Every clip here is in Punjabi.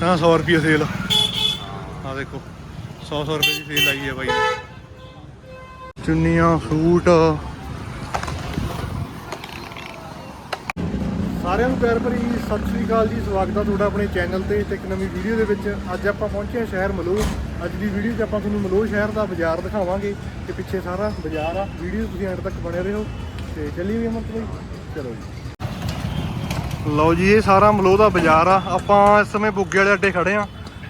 ਤਾਂ 100 ਰੁਪਏ ਸੇਲ ਆ। ਦੇਖੋ 100 100 ਰੁਪਏ ਦੀ ਸੇਲ ਆਈ ਹੈ ਬਾਈ। ਚੁੰਨੀਆਂ ਸੂਟ ਸਾਰਿਆਂ ਨੂੰ ਪਿਆਰ ਭਰੀ ਸਤਿ ਸ੍ਰੀ ਅਕਾਲ ਜੀ। ਸਵਾਗਤ ਹੈ ਤੁਹਾਡਾ ਆਪਣੇ ਚੈਨਲ ਤੇ ਤੇ ਇੱਕ ਨਵੀਂ ਵੀਡੀਓ ਦੇ ਵਿੱਚ। ਅੱਜ ਆਪਾਂ ਪਹੁੰਚੇ ਹਾਂ ਸ਼ਹਿਰ ਮਲੋਹ। ਅੱਜ ਦੀ ਵੀਡੀਓ 'ਚ ਆਪਾਂ ਤੁਹਾਨੂੰ ਮਲੋਹ ਸ਼ਹਿਰ ਦਾ ਬਾਜ਼ਾਰ ਦਿਖਾਵਾਂਗੇ। ਤੇ ਪਿੱਛੇ ਸਾਰਾ ਬਾਜ਼ਾਰ ਆ। ਵੀਡੀਓ ਤੁਸੀਂ ਐਂਡ ਤੱਕ ਬਣੇ ਰਹੋ। ਤੇ ਚੱਲੀਏ ਵੀ ਅਮਰਤ ਬਾਈ। ਚਲੋ ਜੀ। ਲਓ ਜੀ ਇਹ ਸਾਰਾ ਮਲੂਹ ਦਾ ਬਾਜ਼ਾਰ ਆ। ਆਪਾਂ ਇਸ ਸਮੇਂ ਬੁੱਗੇ ਵਾਲੇ ਅੱਡੇ ਖੜੇ ਆ।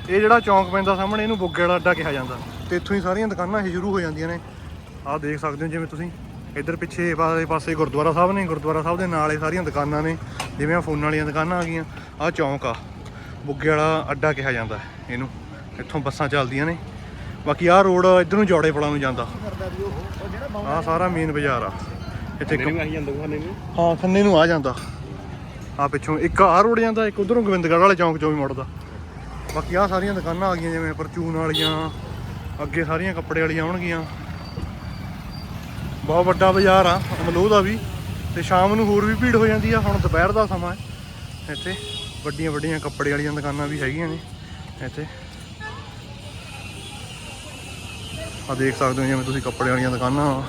ਇਹ ਜਿਹੜਾ ਚੌਂਕ ਪੈਂਦਾ ਸਾਹਮਣੇ ਇਹਨੂੰ ਬੁੱਗੇ ਵਾਲਾ ਅੱਡਾ ਕਿਹਾ ਜਾਂਦਾ। ਤੇ ਇੱਥੋਂ ਹੀ ਸਾਰੀਆਂ ਦੁਕਾਨਾਂ ਇਹ ਸ਼ੁਰੂ ਹੋ ਜਾਂਦੀਆਂ ਨੇ। ਆਹ ਦੇਖ ਸਕਦੇ ਹੋ ਜਿਵੇਂ ਤੁਸੀਂ ਇੱਧਰ ਪਿੱਛੇ ਵਾਲੇ ਪਾਸੇ ਗੁਰਦੁਆਰਾ ਸਾਹਿਬ ਨੇ ਗੁਰਦੁਆਰਾ ਸਾਹਿਬ ਦੇ ਨਾਲ ਇਹ ਸਾਰੀਆਂ ਦੁਕਾਨਾਂ ਨੇ ਜਿਵੇਂ ਆ ਫੋਨਾਂ ਵਾਲੀਆਂ ਦੁਕਾਨਾਂ ਆ ਗਈਆਂ। ਆਹ ਚੌਂਕ ਆ ਬੁੱਗੇ ਵਾਲਾ ਅੱਡਾ ਕਿਹਾ ਜਾਂਦਾ ਇਹਨੂੰ। ਇੱਥੋਂ ਬੱਸਾਂ ਚੱਲਦੀਆਂ ਨੇ। ਬਾਕੀ ਆਹ ਰੋਡ ਇੱਧਰ ਨੂੰ ਜੋੜੇ ਫਲਾਂ ਨੂੰ ਜਾਂਦਾ। ਆਹ ਸਾਰਾ ਮੇਨ ਬਾਜ਼ਾਰ ਆ। ਇੱਥੇ ਹਾਂ ਖੰਨੇ ਨੂੰ ਆ ਜਾਂਦਾ। ਆ ਪਿੱਛੋਂ ਇੱਕ ਆ ਰੋੜ ਜਾਂਦਾ ਇੱਕ ਉਧਰੋਂ ਗੋਬਿੰਦਗੜ੍ਹ ਵਾਲੇ ਚੌਂਕ ਚੋਂ ਵੀ ਮੁੜਦਾ ਬਾਕੀ ਆ ਸਾਰੀਆਂ ਦੁਕਾਨਾਂ ਆ ਗਈਆਂ, ਜਿਵੇਂ ਪਰਚੂਨ ਵਾਲੀਆਂ, ਅੱਗੇ ਸਾਰੀਆਂ ਕੱਪੜੇ ਵਾਲੀਆਂ ਆਉਣਗੀਆਂ। ਬਹੁਤ ਵੱਡਾ ਬਾਜ਼ਾਰ ਆ ਅਮਲੋਹ ਦਾ ਵੀ, ਤੇ ਸ਼ਾਮ ਨੂੰ ਹੋਰ ਵੀ ਭੀੜ ਹੋ ਜਾਂਦੀ ਆ, ਹੁਣ ਦੁਪਹਿਰ ਦਾ ਸਮਾਂ ਹੈ। ਇੱਥੇ ਵੱਡੀਆਂ ਵੱਡੀਆਂ ਕੱਪੜੇ ਵਾਲੀਆਂ ਦੁਕਾਨਾਂ ਵੀ ਹੈਗੀਆਂ ਨੇ, ਇੱਥੇ। ਆ ਦੇਖ ਸਕਦੇ ਹੋ ਜਿਵੇਂ ਤੁਸੀਂ ਕੱਪੜੇ ਵਾਲੀਆਂ ਦੁਕਾਨਾਂ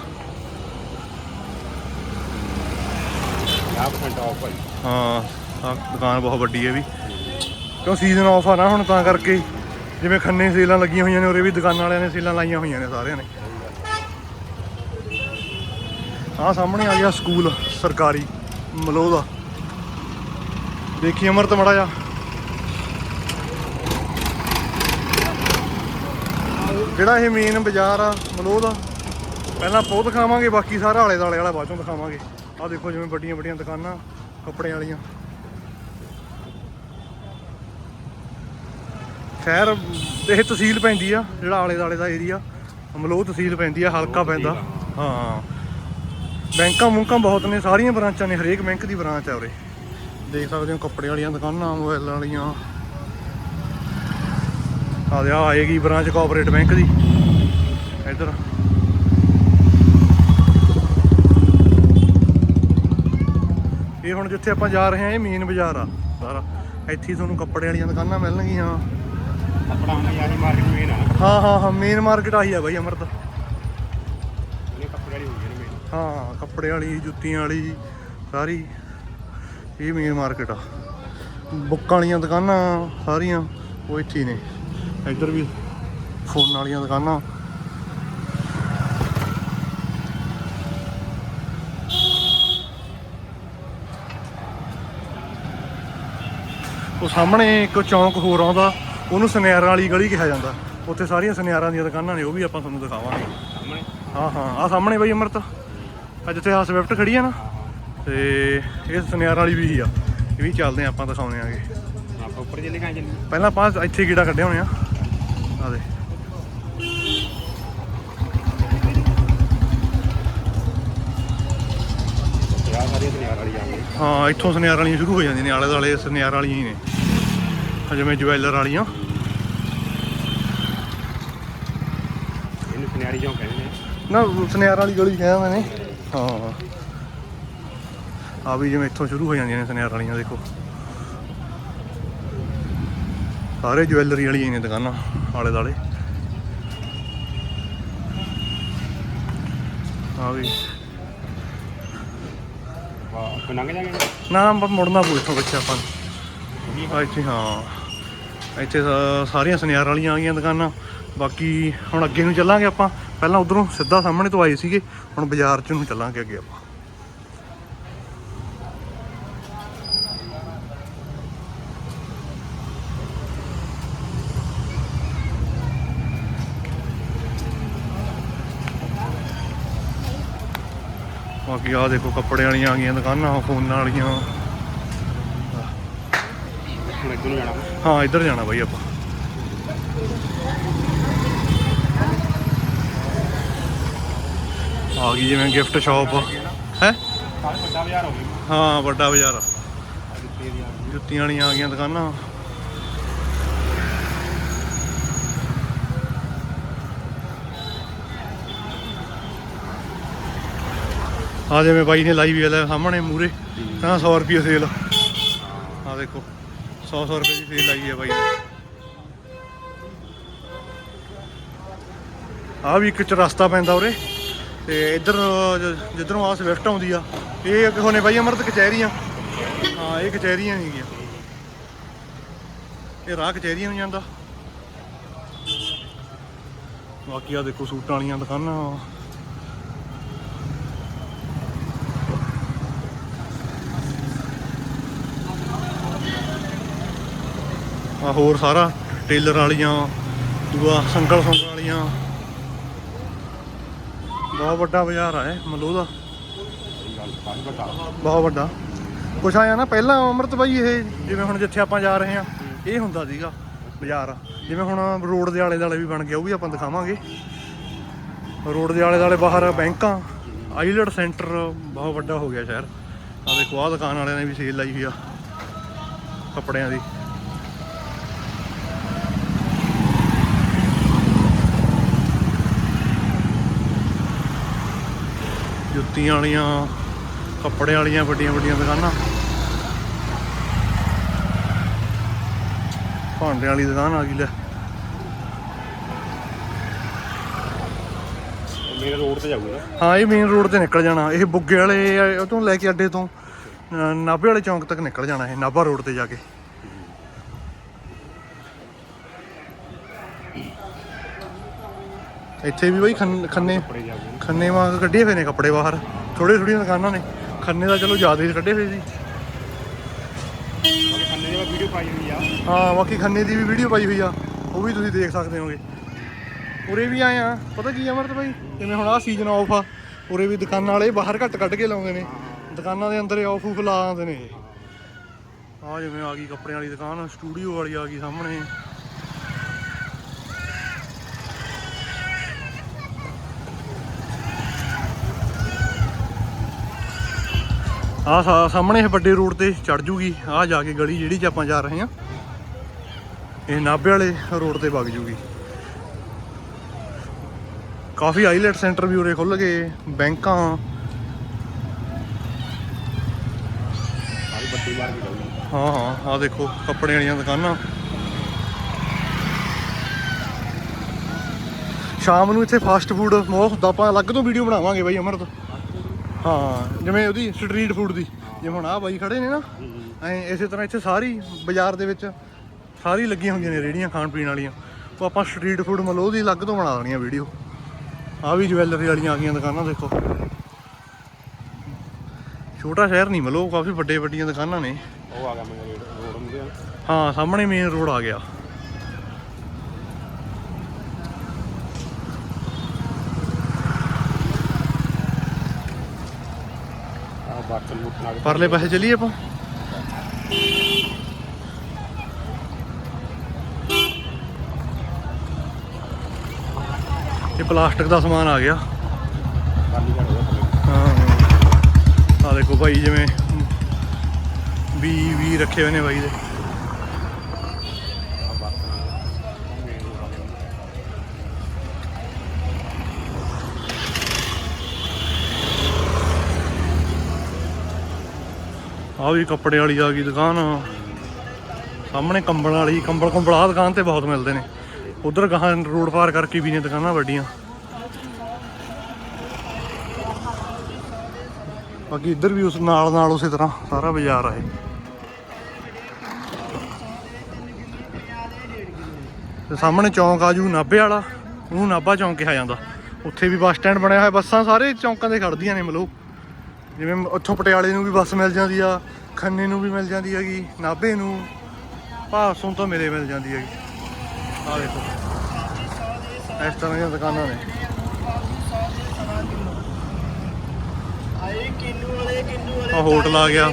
50% ਆਫ ਭਾਈ। ਹਾਂ, ਆਹ ਦੁਕਾਨ ਬਹੁਤ ਵੱਡੀ ਹੈ ਵੀ। ਕਿਉਂ ਸੀਜ਼ਨ ਆਫ ਆ ਨਾ ਹੁਣ, ਤਾਂ ਕਰਕੇ ਜਿਵੇਂ ਖੰਨੇ ਸੇਲਾਂ ਲੱਗੀਆਂ ਹੋਈਆਂ ਨੇ, ਉਰੇ ਵੀ ਦੁਕਾਨਾਂ ਵਾਲਿਆਂ ਨੇ ਸੇਲਾਂ ਲਾਈਆਂ ਹੋਈਆਂ ਨੇ ਸਾਰਿਆਂ ਨੇ। ਆਹ ਸਾਹਮਣੇ ਆ ਗਿਆ ਸਕੂਲ ਸਰਕਾਰੀ, ਮਲੋਹ ਦਾ। ਦੇਖੀ ਅਮਰਤ ਮੜਾ ਜਾ। ਜਿਹੜਾ ਇਹ ਮੇਨ ਬਾਜ਼ਾਰ ਆ, ਮਲੋਹ ਦਾ, ਪਹਿਲਾਂ ਪੋਹ ਦਿਖਾਵਾਂਗੇ, ਬਾਕੀ ਸਾਰਾ ਆਲੇ ਦਾਲੇ ਵਾਲਾ ਬਾਅਦ ਚੋਂ ਦਿਖਾਵਾਂਗੇ। ਆਹ ਦੇਖੋ ਜਿਵੇਂ ਵੱਡੀਆਂ ਵੱਡੀਆਂ ਦੁਕਾਨਾਂ। ਕੱਪੜਿਆਂ ਵਾਲੀਆਂ। ਖੈਰ ਇਹ ਤਹਿਸੀਲ ਪੈਂਦੀ ਆ ਜਿਹੜਾ ਆਲੇ ਦਾਲੇ ਦਾ ਏਰੀਆ ਅਮਲੋਹ ਤਹਿਸੀਲ ਪੈਂਦੀ ਆ ਹਲਕਾ ਪੈਂਦਾ। ਹਾਂ। ਬੈਂਕਾਂ ਮੁੰਕਾਂ ਬਹੁਤ ਨੇ ਸਾਰੀਆਂ ਬ੍ਰਾਂਚਾਂ ਨੇ ਹਰੇਕ ਬੈਂਕ ਦੀ ਬ੍ਰਾਂਚ ਆ ਉਰੇ। ਦੇਖ ਸਕਦੇ ਹੋ ਕੱਪੜੇ ਵਾਲੀਆਂ ਦੁਕਾਨਾਂ ਮੋਬਾਈਲ ਵਾਲੀਆਂ। ਆ ਦੇ ਆਏਗੀ ਬ੍ਰਾਂਚ ਕੋਆਪਰੇਟ ਬੈਂਕ ਦੀ। ਇੱਧਰ। ਇਹ ਹੁਣ ਜਿੱਥੇ ਆਪਾਂ ਜਾ ਰਹੇ ਹਾਂ ਇਹ ਮੇਨ ਬਾਜ਼ਾਰ ਆ। ਸਾਰਾ। ਇੱਥੇ ਹੀ ਤੁਹਾਨੂੰ ਕੱਪੜੇ ਵਾਲੀਆਂ ਦੁਕਾਨਾਂ ਮਿਲਣਗੀਆਂ। ਆਪਣਾ ਹੁਣ ਆਹੀ ਮਾਰਕੀਟ ਮੇਨ ਆ। ਹਾਂ ਹਾਂ ਹਾਂ ਮੇਨ ਮਾਰਕੀਟ ਆਹੀ ਆ ਬਾਈ ਅਮਰਤ। ਇਹ ਕੱਪੜੇ ਵਾਲੀ ਹੋਈ ਹੈ ਕੱਪੜੇ ਵਾਲੀ ਜੁੱਤੀਆਂ ਵਾਲੀ ਸਾਰੀ। ਇਹ ਮੇਨ ਮਾਰਕੀਟ ਆ। ਬੁੱਕਾਂ ਵਾਲੀਆਂ ਦੁਕਾਨਾਂ ਸਾਰੀਆਂ ਉਹ ਇੱਥੇ ਨੇ। ਇੱਧਰ ਵੀ ਫੋਨ ਵਾਲੀਆਂ ਦੁਕਾਨਾਂ। ਉਹ ਸਾਹਮਣੇ ਇੱਕ ਚੌਂਕ ਹੋਰ ਆਉਂਦਾ ਉਹਨੂੰ ਸੁਨਿਆਰਾਂ ਵਾਲੀ ਗਲੀ ਕਿਹਾ ਜਾਂਦਾ। ਉੱਥੇ ਸਾਰੀਆਂ ਸੁਨਿਆਰਾਂ ਦੀਆਂ ਦੁਕਾਨਾਂ ਨੇ ਉਹ ਵੀ ਆਪਾਂ ਤੁਹਾਨੂੰ ਦਿਖਾਵਾਂਗੇ। ਹਾਂ ਹਾਂ ਆ ਸਾਹਮਣੇ ਬਈ ਅਮਰਤ। ਅੱਜ ਜਿੱਥੇ ਆ ਸਵਿਫਟ ਖੜੀ ਆ ਨਾ ਤੇ ਇਹ ਸੁਨਿਆਰ ਵਾਲੀ ਵੀ ਹੀ ਆ। ਇਹ ਵੀ ਚੱਲਦੇ ਆਪਾਂ ਦਿਖਾਉਣੇ ਆਗੇ। ਆਪਾਂ ਉੱਪਰ ਚੱਲੇ ਕਾਂ ਚੱਲੀ ਪਹਿਲਾਂ ਆਪਾਂ ਇੱਥੇ ਕੀੜਾ ਕੱਢੇ ਹੋਣੇ ਆ। ਆ ਦੇ ਯਾਰ ਸਾਰੀਆਂ ਸੁਨਿਆਰ ਵਾਲੀ ਆ। ਹਾਂ ਇੱਥੋਂ ਸੁਨਿਆਰ ਵਾਲੀਆਂ ਸ਼ੁਰੂ ਹੋ ਜਾਂਦੀਆਂ ਨੇ ਆਲੇ ਦੁਆਲੇ ਸੁਨਿਆਰ ਵਾਲੀਆਂ ਹੀ ਨੇ। ਜਿਵੇਂ ਜਵੈਲਰ ਵਾਲੀਆਂ। ਇਹਨੂੰ ਸੁਨਿਆਰੀ ਚੌਂਕ ਕਹਿੰਦੇ ਨੇ? ਨਾ ਸੁਨਿਆਰ ਵਾਲੀ ਗਲੀ ਕਹਿੰਦੇ ਨੇ। ਹਾਂ। ਆ ਵੀ ਜਿਵੇਂ ਇੱਥੋਂ ਸ਼ੁਰੂ ਹੋ ਜਾਂਦੀਆਂ ਨੇ ਸੁਨਿਆਰ ਵਾਲੀਆਂ ਦੇਖੋ। ਸਾਰੇ ਜਵੈਲਰੀ ਵਾਲੀਆਂ ਨੇ ਦੁਕਾਨਾਂ ਆਲੇ ਦਾਲੇ ਆ ਵੀ। ਲੰਘ ਜਾਗੇ? ਨਾ ਆਪਾਂ ਮੁੜਨਾ ਪਊ ਬੱਚੇ ਆਪਾਂ। ਨੂੰ। ਇੱਥੇ, ਹਾਂ। ਇੱਥੇ ਸਾਰੀਆਂ ਸੁਨਿਆਰ ਵਾਲੀਆਂ ਆ ਗਈਆਂ ਦੁਕਾਨਾਂ। ਬਾਕੀ ਹੁਣ ਅੱਗੇ ਨੂੰ ਚੱਲਾਂਗੇ ਆਪਾਂ। ਪਹਿਲਾਂ ਉਧਰੋਂ ਸਿੱਧਾ ਸਾਹਮਣੇ ਤੋਂ ਆਏ ਸੀਗੇ। ਹੁਣ ਬਾਜ਼ਾਰ ਚ ਨੂੰ ਚੱਲਾਂਗੇ ਅੱਗੇ ਆਪਾਂ। ਬਾਕੀ ਆ ਦੇਖੋ ਕੱਪੜੇ ਵਾਲੀਆਂ ਆ ਗਈਆਂ ਦੁਕਾਨਾਂ ਫੋਨਾਂ ਵਾਲੀਆਂ। ਹਾਂ ਇੱਧਰ ਜਾਣਾ ਬਾਈ ਆਪਾਂ। ਆ ਗਈ ਜਿਵੇਂ ਗਿਫਟ ਸ਼ਾਪ ਹੈ? ਹੋ ਵੱਡਾ ਬਾਜ਼ਾਰ ਆ। ਜੁੱਤੀਆਂ ਵਾਲੀਆਂ ਆ ਗਈਆਂ ਦੁਕਾਨਾਂ। ਆ ਜਿਵੇਂ ਬਾਈ ਨੇ ਲਾਈ ਵੀ ਲੈ ਸਾਹਮਣੇ ਮੂਰੇ ਤਾਂ 100 ਰੁਪਏ ਸੇਲ। ਆ ਦੇਖੋ 100 100 ਰੁਪਏ ਦੀ ਸੇਲ ਲਾਈ ਹੈ ਬਾਈ ਆ ਵੀ ਇੱਕ ਚ ਰਸਤਾ ਪੈਂਦਾ ਉਰੇ। ਤੇ ਇੱਧਰ ਜਿੱਧਰੋਂ ਆ ਸਵਿਫਟ ਆਉਂਦੀ ਆ ਇਹ ਅੱਗੇ ਹੋਣੇ ਬਾਈ ਅਮਰਤ ਕਚਹਿਰੀਆਂ। ਹਾਂ ਇਹ ਕਚਹਿਰੀਆਂ ਨਹੀਂ ਗਿਆ ਇਹ ਰਾਹ ਕਚਹਿਰੀਆਂ ਨੂੰ ਜਾਂਦਾ। ਬਾਕੀ ਆ ਦੇਖੋ ਸੂਟਾਂ ਵਾਲੀਆਂ ਦੁਕਾਨਾਂ ਆ ਹੋਰ ਸਾਰਾ ਟੇਲਰ ਵਾਲੀਆਂ, ਦੂਆ ਸੰਗਲ ਸੰਗਲ ਵਾਲੀਆਂ। ਬਹੁਤ ਵੱਡਾ ਬਾਜ਼ਾਰ ਆ ਇਹ ਮਲੋ ਦਾ। ਬਹੁਤ ਵੱਡਾ। ਕੁਛ ਆਇਆ ਨਾ, ਪਹਿਲਾਂ ਅਮਰਤ ਬਾਈ ਇਹ, ਜਿਵੇਂ ਹੁਣ ਜਿੱਥੇ ਆਪਾਂ ਜਾ ਰਹੇ ਆ ਇਹ ਹੁੰਦਾ ਸੀਗਾ ਬਾਜ਼ਾਰ। ਜਿਵੇਂ ਹੁਣ ਰੋਡ ਦੇ ਆਲੇ ਦੁਆਲੇ ਵੀ ਬਣ ਗਿਆ, ਉਹ ਵੀ ਆਪਾਂ ਦਿਖਾਵਾਂਗੇ। ਰੋਡ ਦੇ ਆਲੇ ਦੁਆਲੇ ਬਾਹਰ ਬੈਂਕਾਂ ਆਈਲੈਟ ਸੈਂਟਰ, ਬਹੁਤ ਵੱਡਾ ਹੋ ਗਿਆ ਸ਼ਹਿਰ। ਆ ਦੇਖੋ, ਆਹ ਦੁਕਾਨ ਵਾਲਿਆਂ ਨੇ ਵੀ ਸੇਲ ਲਾਈ ਹੋਈ ਆ, ਕੱਪੜਿਆਂ ਦੀ। ਜੁੱਤੀਆਂ ਵਾਲੀਆਂ ਕੱਪੜੇ ਵਾਲੀਆਂ ਵੱਡੀਆਂ ਵੱਡੀਆਂ ਦੁਕਾਨਾਂ। ਭਾਂਡੇ ਵਾਲੀ ਦੁਕਾਨ ਆ ਗਈ ਲੈ। ਮੇਰੇ ਰੋਡ ਤੇ ਜਾਊਗਾ। ਹਾਂ ਇਹ ਮੇਨ ਰੋਡ ਤੇ ਨਿਕਲ ਜਾਣਾ। ਇਹ ਬੁੱਗੇ ਵਾਲੇ ਤੋਂ ਲੈ ਕੇ ਅੱਡੇ ਤੋਂ ਨਾਭੇ ਵਾਲੇ ਚੌਂਕ ਤੱਕ ਨਿਕਲ ਜਾਣਾ ਇਹ ਨਾਭਾ ਰੋਡ ਤੇ ਜਾ ਕੇ। ਇੱਥੇ ਵੀ ਬਈ ਖੰਨ- ਖੰਨੇ ਵਾਂਗ ਕੱਢੇ ਹੋਏ ਨੇ ਕੱਪੜੇ ਬਾਹਰ। ਥੋੜੇ ਥੋੜੀਆਂ ਦੁਕਾਨਾਂ ਨੇ। ਖੰਨੇ ਦਾ ਚਲੋ ਜ਼ਿਆਦਾ ਹੀ ਕੱਢੇ ਹੋਏ ਸੀ। ਖੰਨੇ ਦੀ ਵੀਡੀਓ ਪਾਈ ਹੋਈ ਆ। ਹਾਂ ਬਾਕੀ ਖੰਨੇ ਦੀ ਵੀ ਵੀਡੀਓ ਪਾਈ ਹੋਈ ਆ। ਉਹ ਵੀ ਤੁਸੀਂ ਦੇਖ ਸਕਦੇ ਹੋਗੇ। ਉਰੇ ਵੀ ਆਏ ਆ। ਪਤਾ ਕੀ ਅਮਰਤ ਭਾਈ? ਜਿਵੇਂ ਹੁਣ ਆਹ ਸੀਜ਼ਨ ਆਫ ਆ ਉਰੇ ਵੀ ਦੁਕਾਨਾਂ ਵਾਲੇ ਬਾਹਰ ਘੱਟ ਕੱਢ ਕੇ ਲਾਉਂਦੇ ਨੇ। ਦੁਕਾਨਾਂ ਦੇ ਅੰਦਰ ਆਫ ਉਫ ਲਾ ਆਉਂਦੇ ਨੇ ਆ ਜਿਵੇਂ ਆ ਗਈ ਕੱਪੜਿਆਂ ਵਾਲੀ ਦੁਕਾਨ ਸਟੂਡੀਓ ਵਾਲੀ ਆ ਗਈ ਸਾਹਮਣੇ। ਆ ਸਾਹਮਣੇ ਇਹ ਵੱਡੇ ਰੋਡ ਤੇ ਚੜ ਜੂਗੀ ਆ ਜਾ ਕੇ ਗਲੀ ਜਿਹੜੀ ਚ ਆਪਾਂ ਜਾ ਰਹੇ ਹਾਂ। ਇਹ ਨਾਭੇ ਵਾਲੇ ਰੋਡ ਤੇ ਵਗ ਜੂਗੀ। ਕਾਫੀ ਆਈਲੈਟ ਸੈਂਟਰ ਵੀ ਉਰੇ ਖੁੱਲ ਗਏ ਬੈਂਕਾਂ। ਹਾਂ ਹਾਂ ਆ ਦੇਖੋ ਕੱਪੜੇ ਵਾਲੀਆਂ ਦੁਕਾਨਾਂ। ਸ਼ਾਮ ਨੂੰ ਇੱਥੇ ਫਾਸਟ ਫੂਡ ਬਹੁਤ ਹੁੰਦਾ ਆਪਾਂ ਅਲੱਗ ਤੋਂ ਵੀਡੀਓ ਬਣਾਵਾਂਗੇ ਬਾਈ ਅਮਰਤ। ਹਾਂ ਜਿਵੇਂ ਉਹਦੀ ਸਟਰੀਟ ਫੂਡ ਦੀ। ਜਿਵੇਂ ਹੁਣ ਆ ਬਾਈ ਖੜੇ ਨੇ ਨਾ ਐ ਇਸੇ ਤਰ੍ਹਾਂ ਇੱਥੇ ਸਾਰੀ ਬਾਜ਼ਾਰ ਦੇ ਵਿੱਚ ਸਾਰੀ ਲੱਗੀਆਂ ਹੁੰਦੀਆਂ ਨੇ ਰੇੜੀਆਂ ਖਾਣ ਪੀਣ ਵਾਲੀਆਂ। ਉਹ ਆਪਾਂ ਸਟਰੀਟ ਫੂਡ ਮਲੋ ਦੀ ਅਲੱਗ ਤੋਂ ਬਣਾ ਦੇਣੀ ਆ ਵੀਡੀਓ ਆ ਵੀ ਜਵੈਲਰੀ ਵਾਲੀਆਂ ਆ ਗਈਆਂ ਦੁਕਾਨਾਂ ਦੇਖੋ। ਛੋਟਾ ਸ਼ਹਿਰ ਨਹੀਂ ਮਲੋ ਕਾਫੀ ਵੱਡੇ ਵੱਡੀਆਂ ਦੁਕਾਨਾਂ ਨੇ। ਉਹ ਆ ਗਿਆ ਮੇਰੇ ਰੋਡ ਹਾਂ ਸਾਹਮਣੇ ਮੇਨ ਰੋਡ ਆ ਗਿਆ ਆ ਬਾਕਲ ਮੁੱਟ ਨਾਲ ਪਰਲੇ ਪਾਸੇ ਚੱਲੀਏ ਆਪਾਂ। ਇਹ ਪਲਾਸਟਿਕ ਦਾ ਸਮਾਨ ਆ ਗਿਆ। ਹਾਂ। ਆ ਦੇਖੋ ਭਾਈ, ਜਿਵੇਂ ਵੀ ਵੀ ਰੱਖੇ ਹੋਏ ਨੇ ਬਾਈ ਦੇ ਆ ਬਾਕਲ ਮੇਨ ਰੋਡ ਆ ਗਿਆ ਆ ਵੀ ਕੱਪੜੇ ਵਾਲੀ ਆ ਗਈ ਦੁਕਾਨ। ਸਾਹਮਣੇ ਕੰਬਲ ਵਾਲੀ, ਕੰਬਲ ਕੰਬਲ ਆਹ ਦੁਕਾਨ ਤੇ ਬਹੁਤ ਮਿਲਦੇ ਨੇ। ਉਧਰ ਗਾਹਾਂ ਰੋਡ ਪਾਰ ਕਰਕੇ ਵੀ ਨੇ ਦੁਕਾਨਾਂ ਵੱਡੀਆਂ। ਬਾਕੀ ਇੱਧਰ ਵੀ ਉਸ ਨਾਲ ਨਾਲ ਉਸੇ ਤਰ੍ਹਾਂ ਸਾਰਾ ਬਾਜ਼ਾਰ ਆ ਇਹ। ਤੇ ਸਾਹਮਣੇ ਚੌਂਕ ਆ ਆਜੂ ਨਾਭੇ ਵਾਲਾ, ਉਹਨੂੰ ਨਾਭਾ ਚੌਂਕ ਕਿਹਾ ਜਾਂਦਾ। ਉੱਥੇ ਵੀ ਬੱਸ ਸਟੈਂਡ ਬਣਿਆ ਹੋਇਆ, ਬੱਸਾਂ ਸਾਰੇ ਚੌਂਕਾਂ ਤੇ ਖੜਦੀਆਂ ਨੇ ਮਲੋ ਜਿਵੇਂ ਉੱਥੋਂ ਪਟਿਆਲੇ ਨੂੰ ਵੀ ਬੱਸ ਮਿਲ ਜਾਂਦੀ ਆ, ਖੰਨੇ ਨੂੰ ਵੀ ਮਿਲ ਜਾਂਦੀ ਹੈਗੀ, ਨਾਭੇ ਨੂੰ ਭਾਸੋਂ ਤੋਂ ਮੇਰੇ ਮਿਲ ਜਾਂਦੀ ਹੈਗੀ। ਆ ਦੇਖੋ। ਇਸ ਤਰ੍ਹਾਂ ਦੀਆਂ ਦੁਕਾਨਾਂ ਨੇ। ਆਏ ਕਿੰਨੂ ਵਾਲੇ ਕਿੰਨੂ ਵਾਲੇ ਆ ਹੋਟਲ ਆ ਗਿਆ,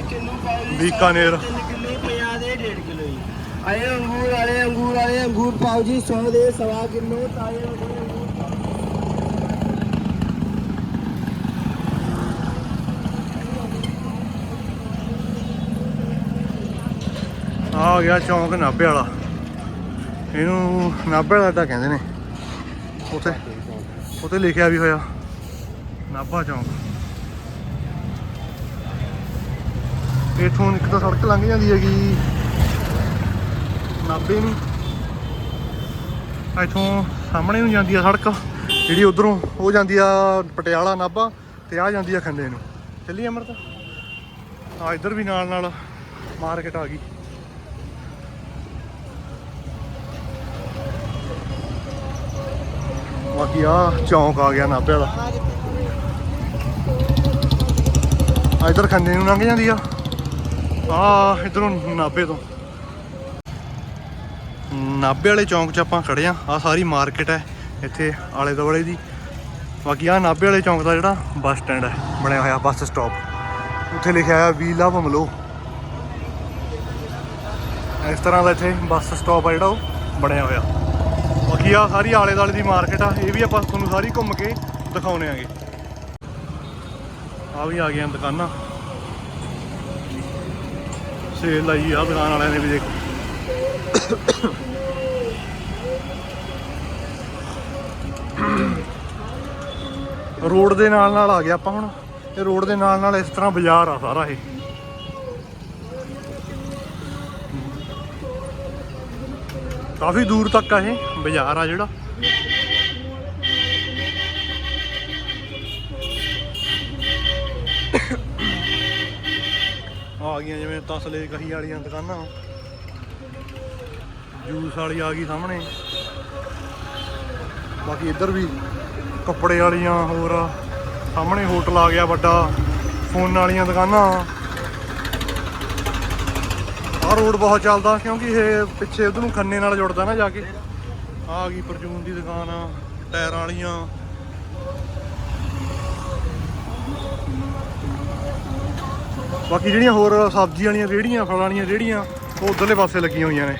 ਬੀਕਾਨੇਰ। ਕਿੰਨੂ 50 ਦੇ 1.5 ਕਿਲੋ ਜੀ ਆਏ ਅੰਗੂਰ ਵਾਲੇ ਅੰਗੂਰ ਵਾਲੇ, ਅੰਗੂਰ ਪਾਉ ਜੀ 100 ਦੇ ਸਵਾ ਕਿਲੋ ਤਾਏ ਅੰਗੂਰ। ਆ ਗਿਆ ਚੌਂਕ ਨਾਭੇ ਵਾਲਾ। ਇਹਨੂੰ ਨਾਭੇ ਵਾਲਾ ਅੱਡਾ ਕਹਿੰਦੇ ਨੇ। ਉੱਥੇ ਉੱਥੇ ਲਿਖਿਆ ਵੀ ਹੋਇਆ। ਨਾਭਾ ਚੌਂਕ। ਇਥੋਂ ਇੱਕ ਤਾਂ ਸੜਕ ਲੰਘ ਜਾਂਦੀ ਹੈਗੀ। ਨਾਭੇ ਨੂੰ। ਇੱਥੋਂ ਸਾਹਮਣੇ ਨੂੰ ਜਾਂਦੀ ਆ ਸੜਕ। ਜਿਹੜੀ ਉਧਰੋਂ ਉਹ ਜਾਂਦੀ ਆ ਪਟਿਆਲਾ ਨਾਭਾ ਤੇ ਆ ਜਾਂਦੀ ਆ ਖੰਨੇ ਨੂੰ। ਚੱਲੀ ਅਮਰਤ? ਆ ਇੱਧਰ ਵੀ ਨਾਲ ਨਾਲ ਮਾਰਕੀਟ ਆ ਗਈ। ਬਾਕੀ ਆ ਚੌਂਕ ਆ ਗਿਆ ਨਾਭੇ ਵਾਲਾ। ਆ ਇੱਧਰ ਖੰਨੇ ਨੂੰ ਲੰਘ ਜਾਂਦੀ ਆ। ਆ ਇਧਰੋਂ ਨਾਭੇ ਤੋਂ। ਨਾਭੇ ਵਾਲੇ ਚੌਂਕ 'ਚ ਆਪਾਂ ਖੜੇ ਆ। ਆ ਸਾਰੀ ਮਾਰਕੀਟ ਹੈ ਇੱਥੇ ਆਲੇ ਦੁਆਲੇ ਦੀ। ਬਾਕੀ ਆ ਨਾਭੇ ਵਾਲੇ ਚੌਂਕ ਦਾ ਜਿਹੜਾ ਬੱਸ ਸਟੈਂਡ ਹੈ, ਬਣਿਆ ਹੋਇਆ ਬੱਸ ਸਟਾਪ। ਉੱਥੇ ਲਿਖਿਆ ਹੋਇਆ ਵੀਲਾ ਲਵ ਮਲੋ ਇਸ ਤਰ੍ਹਾਂ ਦਾ ਇੱਥੇ ਬੱਸ ਸਟਾਪ ਆ ਜਿਹੜਾ ਉਹ ਬਣਿਆ ਹੋਇਆ। ਬਾਕੀ ਆ ਸਾਰੀ ਆਲੇ ਦੁਆਲੇ ਦੀ ਮਾਰਕੀਟ ਆ, ਇਹ ਵੀ ਆਪਾਂ ਤੁਹਾਨੂੰ ਸਾਰੀ ਘੁੰਮ ਕੇ ਦਿਖਾਉਣੇ ਆਗੇ। ਆ ਵੀ ਆ ਗਈਆਂ ਦੁਕਾਨਾਂ। ਸੇਲ ਲਾਈ ਆ ਦੁਕਾਨ ਵਾਲਿਆਂ ਨੇ ਵੀ ਦੇਖੋ। ਰੋਡ ਦੇ ਨਾਲ ਨਾਲ ਆ ਗਿਆ ਆਪਾਂ ਹੁਣ, ਤੇ ਰੋਡ ਦੇ ਨਾਲ ਨਾਲ ਇਸ ਤਰ੍ਹਾਂ ਬਾਜ਼ਾਰ ਆ ਸਾਰਾ ਇਹ। ਕਾਫੀ ਦੂਰ ਤੱਕ ਆ ਇਹ ਬਾਜ਼ਾਰ ਆ ਜਿਹੜਾ। ਆ ਗਈਆਂ ਜਿਵੇਂ ਤਸਲੇ ਕਹੀ ਵਾਲੀਆਂ ਦੁਕਾਨਾਂ। ਜੂਸ ਵਾਲੀ ਆ ਗਈ ਸਾਹਮਣੇ। ਬਾਕੀ ਇੱਧਰ ਵੀ ਕੱਪੜੇ ਵਾਲੀਆਂ ਹੋਰ ਆ। ਸਾਹਮਣੇ ਹੋਟਲ ਆ ਗਿਆ ਵੱਡਾ। ਫੋਨ ਵਾਲੀਆਂ ਦੁਕਾਨਾਂ। ਆ ਰੋਡ ਬਹੁਤ ਚੱਲਦਾ, ਕਿਉਂਕਿ ਇਹ ਪਿੱਛੇ ਉਧਰ ਨੂੰ ਖੰਨੇ ਨਾਲ ਜੁੜਦਾ ਨਾ ਜਾ ਕੇ। ਆ ਗਈ ਪਰਚੂਨ ਦੀ ਦੁਕਾਨ ਆ, ਟਾਇਰਾਂ ਵਾਲੀਆਂ। ਬਾਕੀ ਜਿਹੜੀਆਂ ਹੋਰ ਸਬਜ਼ੀ ਵਾਲੀਆਂ ਰੇੜੀਆਂ ਫਲਾਂ ਵਾਲੀਆਂ ਰੇੜੀਆਂ ਉਹ ਉਧਰਲੇ ਪਾਸੇ ਲੱਗੀਆਂ ਹੋਈਆਂ ਨੇ।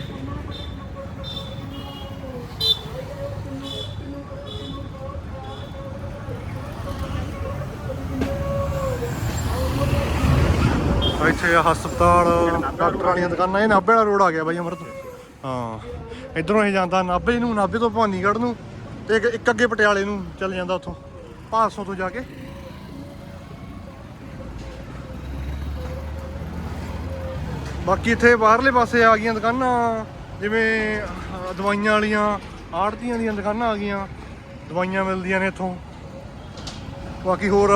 ਆ ਹਸਪਤਾਲ, ਡਾਕਟਰ ਵਾਲੀਆਂ ਦੁਕਾਨਾਂ, ਇਹ ਨਾਭੇ ਵਾਲਾ ਰੋਡ ਆ ਗਿਆ ਬਾਈ ਅਮਰਤ। ਹਾਂ, ਇਧਰੋਂ ਇਹ ਜਾਂਦਾ ਨਾਭੇ ਨੂੰ, ਨਾਭੇ ਤੋਂ ਭਵਾਨੀਗੜ੍ਹ ਨੂੰ, ਤੇ ਇੱਕ- ਅੱਗੇ ਪਟਿਆਲੇ ਨੂੰ ਚੱਲ ਜਾਂਦਾ ਉੱਥੋਂ ਭਾਸੋਂ ਤੋਂ ਜਾ ਕੇ। ਬਾਕੀ ਇੱਥੇ ਬਾਹਰਲੇ ਪਾਸੇ ਆ ਗਈਆਂ ਦੁਕਾਨਾਂ, ਜਿਵੇਂ ਦਵਾਈਆਂ ਵਾਲੀਆਂ, ਆੜਤੀਆਂ ਦੀਆਂ ਦੁਕਾਨਾਂ ਆ ਗਈਆਂ, ਦਵਾਈਆਂ ਮਿਲਦੀਆਂ ਨੇ ਇੱਥੋਂ। ਬਾਕੀ ਹੋਰ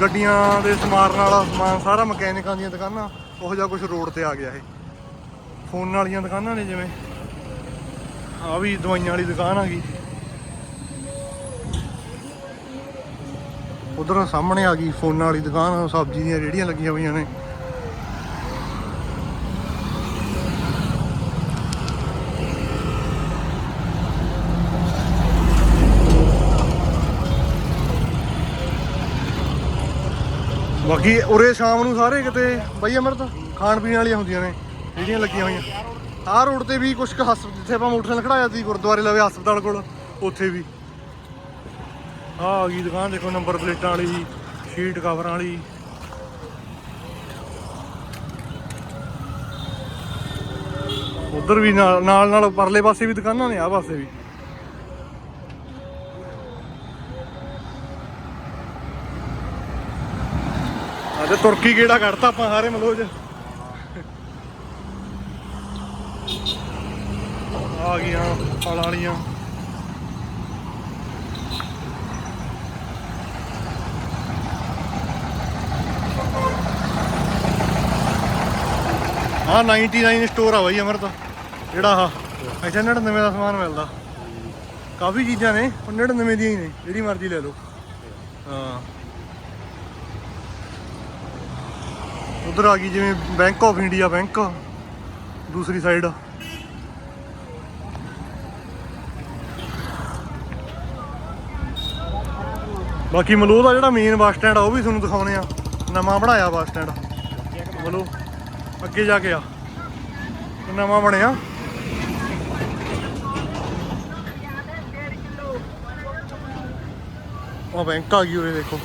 ਗੱਡੀਆਂ ਦੇ ਸਮਾਰਨ ਵਾਲਾ ਸਮਾਨ ਸਾਰਾ ਮਕੈਨਿਕਾਂ ਦੀਆਂ ਦੁਕਾਨਾਂ, ਉਹ ਜਿਹਾ ਕੁਝ ਰੋਡ ਤੇ ਆ ਗਿਆ ਇਹ। ਫੋਨ ਵਾਲੀਆਂ ਦੁਕਾਨਾਂ ਨੇ ਜਿਵੇਂ। ਆ ਵੀ ਦਵਾਈਆਂ ਵਾਲੀ ਦੁਕਾਨ ਆ ਗਈ। ਉਧਰ ਸਾਹਮਣੇ ਆ ਗਈ ਫੋਨਾਂ ਵਾਲੀ ਦੁਕਾਨ, ਸਬਜ਼ੀ ਦੀਆਂ ਰੇੜੀਆਂ ਲੱਗੀਆਂ ਹੋਈਆਂ ਨੇ। ਬਾਕੀ ਉਰੇ ਸ਼ਾਮ ਨੂੰ ਸਾਰੇ ਕਿਤੇ ਬਈ ਅਮਰਤ, ਖਾਣ ਪੀਣ ਵਾਲੀਆਂ ਹੁੰਦੀਆਂ ਨੇ, ਜਿਹੜੀਆਂ ਲੱਗੀਆਂ ਹੋਈਆਂ। ਆਹ ਰੋਡ ਤੇ ਵੀ ਕੁਝ ਕੁ ਹਸਪ ਜਿੱਥੇ ਆਪਾਂ ਮੋਟਰਸਾਈਕਲ ਖੜਾਇਆ ਸੀ, ਗੁਰਦੁਆਰੇ ਲਵੇ ਹਸਪਤਾਲ ਕੋਲ, ਉੱਥੇ ਵੀ। ਆਹ ਆ ਗਈ ਦੁਕਾਨ, ਦੇਖੋ ਨੰਬਰ ਪਲੇਟਾਂ ਵਾਲੀ ਸ਼ੀਟ ਕਵਰਾਂ ਵਾਲੀ। ਉਧਰ ਵੀ ਨਾਲ ਨਾਲ ਨਾਲ ਪਰਲੇ ਪਾਸੇ ਵੀ ਦੁਕਾਨਾਂ ਨੇ, ਆਹ ਪਾਸੇ ਵੀ। ਅੱਜ ਤੁਰਕੀ ਕਿਹੜਾ ਕੱਢਤਾ ਆਪਾਂ ਸਾਰੇ ਮਲੋਜ। ਆ ਗਈਆਂ ਫਲ ਵਾਲੀਆਂ। ਆ 99 ਸਟੋਰ ਆ ਬਾਈ ਅਮਰਤ, ਜਿਹੜਾ ਆ ਅੱਛਾ 99 ਦਾ ਸਮਾਨ ਮਿਲਦਾ। ਕਾਫੀ ਚੀਜ਼ਾਂ ਨੇ 99 ਦੀਆਂ ਹੀ ਨੇ, ਜਿਹੜੀ ਮਰਜ਼ੀ ਲੈ ਲਓ। ਹਾਂ। ਉਧਰ ਆ ਗਈ ਜਿਵੇਂ ਬੈਂਕ ਆਫ ਇੰਡੀਆ ਬੈਂਕ ਦੂਸਰੀ ਸਾਈਡ ਬਾਕੀ ਮਲੂਹ ਦਾ ਜਿਹੜਾ ਮੇਨ ਬੱਸ ਸਟੈਂਡ ਆ, ਉਹ ਵੀ ਤੁਹਾਨੂੰ ਦਿਖਾਉਣੇ ਆ। ਨਵਾਂ ਬਣਾਇਆ ਬੱਸ ਸਟੈਂਡ ਮਲੋ ਅੱਗੇ ਜਾ ਕੇ ਆ। ਨਵਾਂ ਬਣਿਆ। ਉਹ ਬੈਂਕ ਆ ਗਈ ਉਰੇ, ਦੇਖੋ।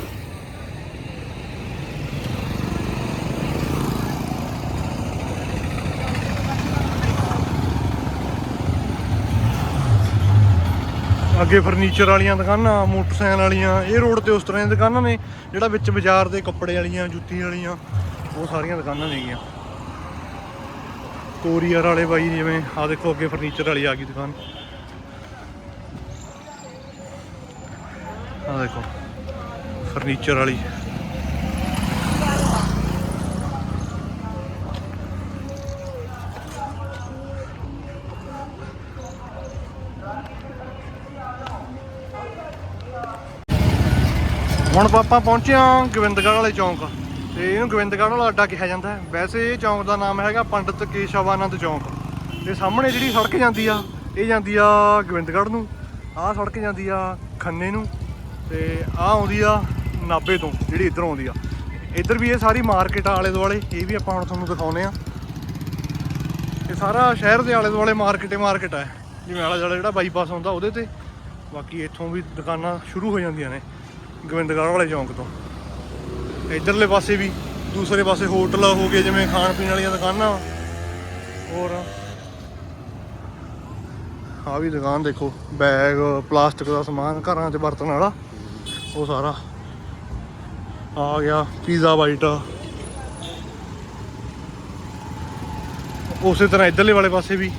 ਅੱਗੇ ਫਰਨੀਚਰ ਵਾਲੀਆਂ ਦੁਕਾਨਾਂ, ਮੋਟਰਸਾਈਕਲ ਵਾਲੀਆਂ, ਇਹ ਰੋਡ ਤੇ ਉਸ ਤਰ੍ਹਾਂ ਦੀਆਂ ਦੁਕਾਨਾਂ ਨੇ, ਜਿਹੜਾ ਵਿੱਚ ਬਾਜ਼ਾਰ ਦੇ ਕੱਪੜੇ ਵਾਲੀਆਂ, ਜੁੱਤੀ ਵਾਲੀਆਂ, ਉਹ ਸਾਰੀਆਂ ਦੁਕਾਨਾਂ ਨੇਗੀਆਂ ਕੋਰੀਅਰ ਵਾਲੇ ਬਾਈ ਜਿਵੇਂ ਆ ਦੇਖੋ ਅੱਗੇ ਫਰਨੀਚਰ ਵਾਲੀ ਆ ਗਈ ਦੁਕਾਨ। ਆ ਦੇਖੋ, ਫਰਨੀਚਰ ਵਾਲੀ। ਹੁਣ ਆਪਾਂ ਪਹੁੰਚੇ ਹਾਂ ਗੋਬਿੰਦਗੜ੍ਹ ਵਾਲੇ ਚੌਂਕ। ਤੇ ਇਹਨੂੰ ਗੋਬਿੰਦਗੜ੍ਹ ਵਾਲਾ ਅੱਡਾ ਕਿਹਾ ਜਾਂਦਾ ਹੈ। ਵੈਸੇ ਇਹ ਚੌਂਕ ਦਾ ਨਾਮ ਹੈਗਾ ਪੰਡਿਤ ਕੇਸ਼ਵਾਨੰਦ ਚੌਂਕ। ਤੇ ਸਾਹਮਣੇ ਜਿਹੜੀ ਸੜਕ ਜਾਂਦੀ ਆ, ਇਹ ਜਾਂਦੀ ਆ ਗੋਬਿੰਦਗੜ੍ਹ ਨੂੰ। ਆਹ ਸੜਕ ਜਾਂਦੀ ਆ ਖੰਨੇ ਨੂੰ। ਤੇ ਆਹ ਆਉਂਦੀ ਆ ਨਾਬੇ ਤੋਂ, ਜਿਹੜੀ ਇੱਧਰ ਆਉਂਦੀ ਆ। ਇੱਧਰ ਵੀ ਇਹ ਸਾਰੀ ਮਾਰਕੀਟ ਆਲੇ ਦੁਆਲੇ, ਇਹ ਵੀ ਆਪਾਂ ਹੁਣ ਤੁਹਾਨੂੰ ਦਿਖਾਉਨੇ ਆ ਇਹ ਸਾਰਾ ਸ਼ਹਿਰ ਦੇ ਆਲੇ ਦੁਆਲੇ ਮਾਰਕੀਟ ਹੀ ਮਾਰਕੀਟ ਹੈ। ਜਿਵੇਂ ਆਲਾ ਦੁਆਲਾ ਜਿਹੜਾ ਬਾਈਪਾਸ ਆਉਂਦਾ ਉਹਦੇ ਤੇ। ਬਾਕੀ ਇੱਥੋਂ ਵੀ ਦੁਕਾਨਾਂ ਸ਼ੁਰੂ ਹੋ ਜਾਂਦੀਆਂ ਨੇ। ਗੋਬਿੰਦਗੜ੍ਹ ਵਾਲੇ ਚੌਂਕ ਤੋਂ। ਇਧਰਲੇ ਪਾਸੇ ਵੀ, ਦੂਸਰੇ ਪਾਸੇ ਹੋਟਲ ਹੋ ਗਏ ਜਿਵੇਂ ਖਾਣ ਪੀਣ ਵਾਲੀਆਂ ਦੁਕਾਨਾਂ। ਹੋਰ। ਆ ਵੀ ਦੁਕਾਨ ਦੇਖੋ, ਬੈਗ, ਪਲਾਸਟਿਕ ਦਾ ਸਮਾਨ, ਘਰਾਂ 'ਚ ਵਰਤਣ ਵਾਲਾ, ਉਹ ਸਾਰਾ। ਆ ਗਿਆ ਪੀਜ਼ਾ ਵਾਈਟ ਉਸੇ ਤਰ੍ਹਾਂ ਇਧਰਲੇ ਵਾਲੇ ਪਾਸੇ ਵੀ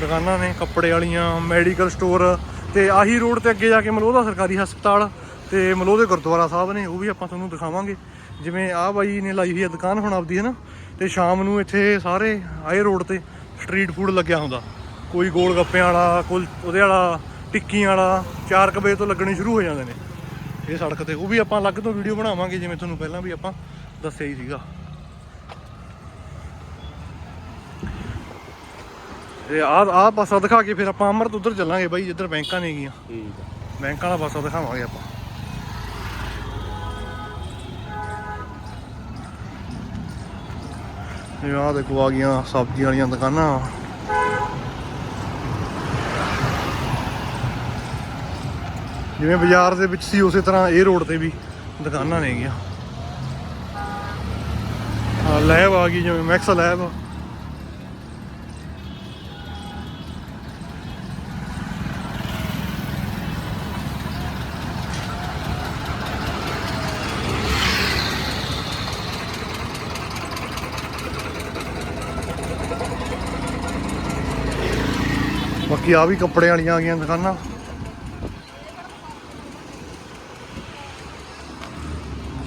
ਦੁਕਾਨਾਂ ਨੇ, ਕੱਪੜੇ ਵਾਲੀਆਂ ਮੈਡੀਕਲ ਸਟੋਰ ਤੇ ਆਹੀ ਰੋਡ ਤੇ ਅੱਗੇ ਜਾ ਕੇ ਮਲੋਹ ਦਾ ਸਰਕਾਰੀ ਹਸਪਤਾਲ। ਤੇ ਮਲੋਹ ਦੇ ਗੁਰਦੁਆਰਾ ਸਾਹਿਬ ਨੇ ਉਹ ਵੀ ਆਪਾਂ ਤੁਹਾਨੂੰ ਦਿਖਾਵਾਂਗੇ। ਜਿਵੇਂ ਆਹ ਬਾਈ ਨੇ ਲਾਈ ਹੋਈ ਆ ਦੁਕਾਨ ਹੁਣ ਆਪਦੀ ਹੈ ਨਾ ਤੇ ਸ਼ਾਮ ਨੂੰ ਇੱਥੇ ਸਾਰੇ ਆਏ ਰੋਡ ਤੇ ਸਟਰੀਟ ਫੂਡ ਲੱਗਿਆ ਹੁੰਦਾ। ਕੋਈ ਗੋਲ ਗੱਪਿਆਂ ਵਾਲਾ ਕੋਈ ਉਹਦੇ ਵਾਲਾ ਟਿੱਕੀਆਂ ਵਾਲਾ 4 ਵਜੇ ਤੋਂ ਲੱਗਣੇ ਸ਼ੁਰੂ ਹੋ ਜਾਂਦੇ ਨੇ। ਇਹ ਸੜਕ ਤੇ ਉਹ ਵੀ ਆਪਾਂ ਅਲੱਗ ਤੋਂ ਵੀਡੀਓ ਬਣਾਵਾਂਗੇ ਜਿਵੇਂ ਤੁਹਾਨੂੰ ਪਹਿਲਾਂ ਵੀ ਆਪਾਂ ਦੱਸਿਆ ਹੀ ਸੀਗਾ। ਤੇ ਆਹ ਆਹ ਪਾਸਾ ਦਿਖਾ ਕੇ ਫਿਰ ਆਪਾਂ ਅਮਰਤ ਉਧਰ ਚੱਲਾਂਗੇ ਬਾਈ ਜਿੱਧਰ ਬੈਂਕਾਂ ਨੇ ਗੀਆਂ। ਠੀਕ ਆ। ਬੈਂਕਾਂ ਵਾਲਾ ਪਾਸਾ ਦਿਖਾਵਾਂਗੇ ਆਪਾਂ। ਇਹ ਆਹ ਦੇਖੋ ਆ ਗਈਆਂ ਸਬਜ਼ੀਆਂ ਵਾਲੀਆਂ ਦੁਕਾਨਾਂ। ਜਿਵੇਂ ਬਾਜ਼ਾਰ ਦੇ ਵਿੱਚ ਸੀ ਉਸੇ ਤਰ੍ਹਾਂ ਇਹ ਰੋਡ ਤੇ ਵੀ ਦੁਕਾਨਾਂ ਨੇਗੀਆਂ ਆ ਲੈਬ ਆ ਗਈ ਜਿਵੇਂ ਮੈਕਸ ਲੈਬ। ਬਾਕੀ ਆ ਵੀ ਕੱਪੜੇ ਵਾਲੀਆਂ ਆ ਗਈਆਂ ਦੁਕਾਨਾਂ।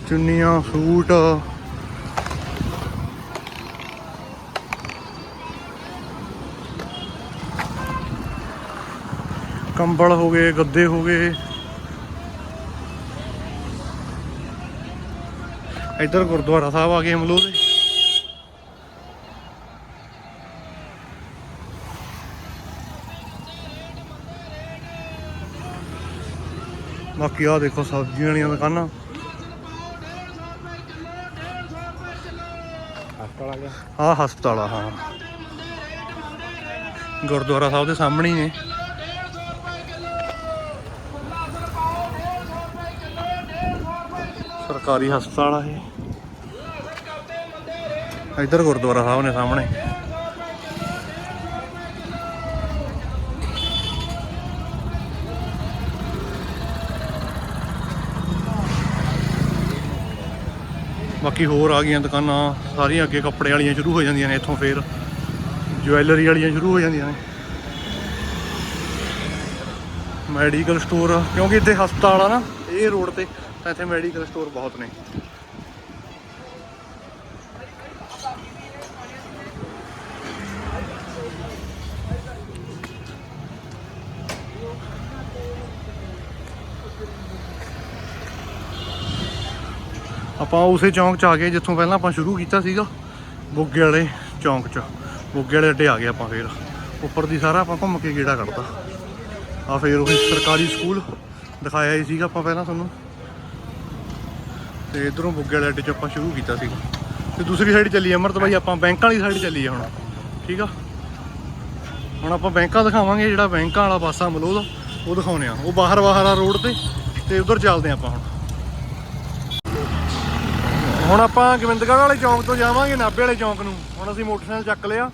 ਚੁੰਨੀਆਂ, ਸੂਟ। ਕੰਬਲ ਹੋ ਗਏ, ਗੱਦੇ ਹੋ ਗਏ। ਇੱਧਰ ਗੁਰਦੁਆਰਾ ਸਾਹਿਬ ਆ ਗਏ ਮਲੂ ਦੇ। ਬਾਕੀ ਆ ਦੇਖੋ ਸਬਜ਼ੀਆਂ ਵਾਲੀਆਂ ਦੁਕਾਨਾਂ। ਹਸਪਤਾਲ ਆ ਹਸਪਤਾਲ ਆ, ਹਾਂ। ਗੁਰਦੁਆਰਾ ਸਾਹਿਬ ਦੇ ਸਾਹਮਣੇ ਹੀ ਨੇ। ਸਰਕਾਰੀ ਹਸਪਤਾਲ ਆ ਇਹ। ਇੱਧਰ ਗੁਰਦੁਆਰਾ ਸਾਹਿਬ ਨੇ ਸਾਹਮਣੇ। ਬਾਕੀ ਹੋਰ ਆ ਗਈਆਂ ਦੁਕਾਨਾਂ, ਸਾਰੀਆਂ ਅੱਗੇ ਕੱਪੜੇ ਵਾਲੀਆਂ ਸ਼ੁਰੂ ਹੋ ਜਾਂਦੀਆਂ ਨੇ ਇੱਥੋਂ ਫੇਰ। ਜੁਐਲਰੀ ਵਾਲੀਆਂ ਸ਼ੁਰੂ ਹੋ ਜਾਂਦੀਆਂ ਨੇ। ਮੈਡੀਕਲ ਸਟੋਰ, ਕਿਉਂਕਿ ਇੱਥੇ ਹਸਪਤਾਲ ਆ ਨਾ, ਇਹ ਰੋਡ ਤੇ, ਤਾਂ ਇੱਥੇ ਮੈਡੀਕਲ ਸਟੋਰ ਬਹੁਤ ਨੇ। ਆਪਾਂ ਉਸੇ ਚੌਂਕ 'ਚ ਆ ਗਏ ਜਿੱਥੋਂ ਪਹਿਲਾਂ ਆਪਾਂ ਸ਼ੁਰੂ ਕੀਤਾ ਸੀਗਾ। ਬੁੱਗੇ ਵਾਲੇ ਚੌਂਕ 'ਚ। ਬੁੱਗੇ ਵਾਲੇ ਅੱਡੇ ਆ ਗਏ ਆਪਾਂ ਫੇਰ। ਉੱਪਰ ਦੀ ਸਾਰਾ ਆਪਾਂ ਘੁੰਮ ਕੇ ਗੇੜਾ ਕੱਢਦਾ ਆ ਫੇਰ ਉਹ ਸਰਕਾਰੀ ਸਕੂਲ ਦਿਖਾਇਆ ਹੀ ਸੀਗਾ ਆਪਾਂ ਪਹਿਲਾਂ ਤੁਹਾਨੂੰ। ਤੇ ਇਧਰੋਂ ਬੁੱਗੇ ਵਾਲੇ ਅੱਡੇ 'ਚ ਆਪਾਂ ਸ਼ੁਰੂ ਕੀਤਾ ਸੀਗਾ। ਤੇ ਦੂਸਰੀ ਸਾਈਡ ਚੱਲੀ ਅਮਰਤ ਬਾਈ, ਆਪਾਂ ਬੈਂਕਾਂ ਵਾਲੀ ਸਾਈਡ ਚੱਲੀ ਹੁਣ। ਠੀਕ ਆ? ਹੁਣ ਆਪਾਂ ਬੈਂਕਾਂ ਦਿਖਾਵਾਂਗੇ ਜਿਹੜਾ ਬੈਂਕਾਂ ਵਾਲਾ ਪਾਸਾ ਮਲੋਹ ਦਾ, ਉਹ ਦਿਖਾਉਨੇ ਆ। ਉਹ ਬਾਹਰ ਬਾਹਰ ਆ ਰੋਡ ਤੇ ਤੇ ਉਧਰ ਚੱਲਦੇ ਆ ਆਪਾਂ ਹੁਣ। ਹੁਣ ਆਪਾਂ ਗੋਬਿੰਦਗੜ੍ਹ ਵਾਲੇ ਚੌਂਕ ਤੋਂ ਜਾਵਾਂਗੇ, ਨਾਭੇ ਵਾਲੇ ਚੌਂਕ ਨੂੰ। ਹੁਣ ਅਸੀਂ ਮੋਟਰਸਾਈਕਲ ਚੱਕ ਲਿਆ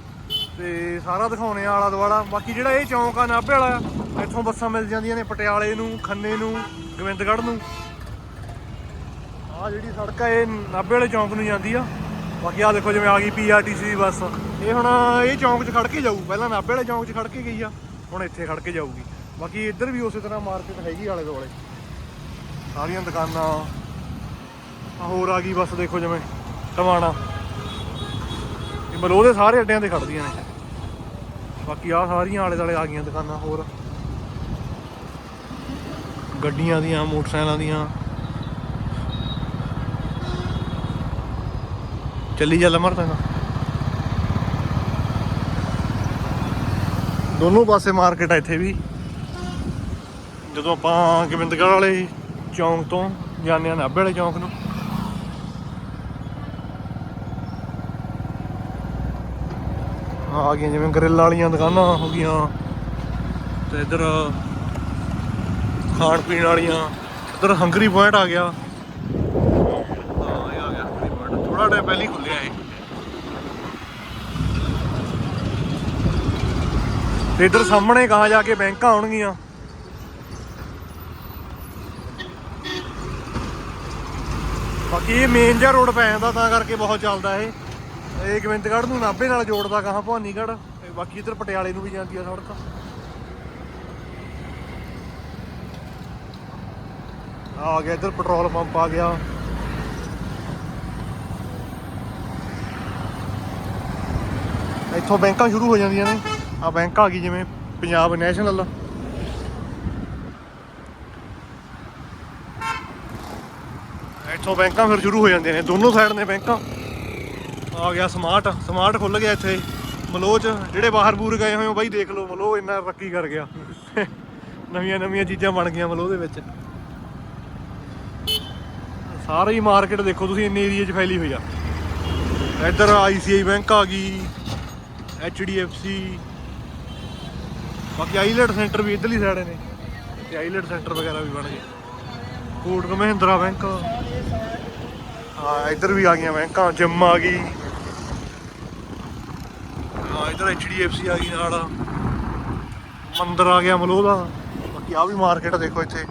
ਤੇ ਸਾਰਾ ਦਿਖਾਉਣੇ ਆ ਆਲਾ ਦੁਆਲਾ ਬਾਕੀ ਜਿਹੜਾ ਇਹ ਚੌਂਕ ਆ, ਨਾਭੇ ਵਾਲਾ, ਇੱਥੋਂ ਬੱਸਾਂ ਮਿਲ ਜਾਂਦੀਆਂ ਨੇ ਪਟਿਆਲੇ ਨੂੰ, ਖੰਨੇ ਨੂੰ, ਗੋਬਿੰਦਗੜ੍ਹ ਨੂੰ। ਆ ਜਿਹੜੀ ਸੜਕ ਆ, ਇਹ ਨਾਭੇ ਵਾਲੇ ਚੌਂਕ ਨੂੰ ਜਾਂਦੀ ਆ। ਬਾਕੀ ਆ ਦੇਖੋ ਜਿਵੇਂ ਆ ਗਈ ਪੀਆਰਟੀਸੀ ਦੀ ਬੱਸ। ਇਹ ਹੁਣ ਇਹ ਚੌਂਕ 'ਚ ਖੜ ਕੇ ਜਾਊ। ਪਹਿਲਾਂ ਨਾਭੇ ਵਾਲੇ ਚੌਂਕ 'ਚ ਖੜ ਕੇ ਗਈ ਆ, ਹੁਣ ਇੱਥੇ ਖੜ ਕੇ ਜਾਊਗੀ। ਬਾਕੀ ਇੱਧਰ ਵੀ ਉਸੇ ਤਰ੍ਹਾਂ ਮਾਰਕੀਟ ਹੈਗੀ ਆਲੇ ਦੁਆਲੇ ਸਾਰੀਆਂ ਦੁਕਾਨਾਂ ਹੋਰ ਆ ਗਈ ਬਸ ਦੇਖੋ ਜਿਵੇਂ ਟਵਾਣਾ ਇਹ ਮਲੋਹ ਦੇ ਸਾਰੇ ਅੱਡਿਆਂ ਤੇ ਖੜਦੀਆਂ ਨੇ। ਬਾਕੀ ਆ ਸਾਰੀਆਂ ਆਲੇ ਦੁਆਲੇ ਆ ਗਈਆਂ ਦੁਕਾਨਾਂ ਹੋਰ। ਗੱਡੀਆਂ ਦੀਆਂ, ਮੋਟਰਸਾਈਕਲਾਂ ਦੀਆਂ। ਚੱਲੀ ਜਾ ਮਰ ਤਾਂ ਦੋਨੋਂ ਪਾਸੇ ਮਾਰਕੀਟ ਆ ਇੱਥੇ ਵੀ। ਜਦੋਂ ਆਪਾਂ ਗੋਬਿੰਦਗੜ੍ਹ ਵਾਲੇ ਚੌਂਕ ਤੋਂ ਜਾਂਦੇ ਆ ਨਾਭੇ ਵਾਲੇ ਚੌਂਕ ਨੂੰ। ਆ ਗਈਆਂ, ਜਿਵੇਂ ਗਰਿੱਲ ਵਾਲੀਆਂ ਦੁਕਾਨਾਂ ਹੋ ਗਈਆਂ ਤੇ ਇੱਧਰ ਖਾਣ ਪੀਣ ਵਾਲੀਆਂ। ਇੱਧਰ ਹੰਗਰੀ ਪੁਆਇੰਟ ਆ ਗਿਆ। ਹਾਂ, ਇਹ ਆ ਗਿਆ ਹੰਗਰੀ ਪੁਆਇੰਟ ਥੋੜਾ ਟਾਈਮ ਪਹਿਲਾਂ ਹੀ ਖੁੱਲਿਆ ਇਹ। ਤੇ ਇਧਰ ਸਾਹਮਣੇ ਕਹਾ ਜਾ ਕੇ ਬੈਂਕਾਂ ਆਉਣਗੀਆਂ। ਬਾਕੀ ਇਹ ਮੇਨ ਜਿਹਾ ਰੋਡ ਪੈ ਜਾਂਦਾ, ਤਾਂ ਕਰਕੇ ਬਹੁਤ ਚੱਲਦਾ ਇਹ। ਇਹ ਗੋਬਿੰਦਗੜ੍ਹ ਨੂੰ ਨਾਭੇ ਨਾਲ ਜੋੜਦਾ ਕਹਾਂ ਭਵਾਨੀਗੜ੍ਹ ਬਾਕੀ ਇੱਧਰ ਪਟਿਆਲੇ ਨੂੰ ਵੀ ਜਾਂਦੀ ਆ ਸੜਕ। ਆ ਗਿਆ ਇੱਧਰ ਪੈਟਰੋਲ ਪੰਪ, ਆ ਗਿਆ। ਇੱਥੋਂ ਬੈਂਕਾਂ ਸ਼ੁਰੂ ਹੋ ਜਾਂਦੀਆਂ ਨੇ। ਆ ਬੈਂਕ ਆ ਗਈ ਜਿਵੇਂ ਪੰਜਾਬ ਨੈਸ਼ਨਲ। ਇੱਥੋਂ ਬੈਂਕਾਂ ਫਿਰ ਸ਼ੁਰੂ ਹੋ ਜਾਂਦੀਆਂ ਨੇ। ਦੋਨੋਂ ਸਾਈਡ ਨੇ ਬੈਂਕਾਂ। ਆ ਗਿਆ ਸਮਾਰਟ ਸਮਾਰਟ ਖੁੱਲ ਗਿਆ ਇੱਥੇ। ਮਲੋਹ ਚ, ਜਿਹੜੇ ਬਾਹਰ ਬੂਰ ਗਏ ਹੋਏ ਹੋ ਬਾਈ ਦੇਖ ਲਓ, ਮਲੋਹ ਇੰਨਾ ਤਰੱਕੀ ਕਰ ਗਿਆ। ਨਵੀਆਂ ਨਵੀਆਂ ਚੀਜ਼ਾਂ ਬਣ ਗਈਆਂ ਮਲੋਹ ਦੇ ਵਿੱਚ। ਸਾਰੀ ਮਾਰਕੀਟ ਦੇਖੋ ਤੁਸੀਂ, ਇੰਨੇ ਏਰੀਆ 'ਚ ਫੈਲੀ ਹੋਈ ਆ। ਇੱਧਰ ਆਈਸੀਆਈ ਬੈਂਕ ਆ ਗਈ ਐਚਡੀਐਫਸੀ ਬਾਕੀ ਆਈਲੈਟ ਸੈਂਟਰ ਵੀ ਇਧਰਲੀ ਸਾਈਡ ਨੇ। ਤੇ ਆਈਲੈਟ ਸੈਂਟਰ ਵਗੈਰਾ ਵੀ ਬਣ ਗਏ। ਕੋਟਕ ਮਹਿੰਦਰਾ ਬੈਂਕ। ਹਾਂ ਇੱਧਰ ਵੀ ਆ ਗਈਆਂ ਬੈਂਕਾਂ, ਜਿਮ ਆ ਗਈ। ਇੱਧਰ ਐਚਡੀਐਫਸੀ ਆ ਗਈ ਨਾਲ। ਮੰਦਰ ਆ ਗਿਆ ਮਲੋਹ ਦਾ। ਬਾਕੀ ਆ ਵੀ ਮਾਰਕੀਟ ਦੇਖੋ ਇੱਥੇ।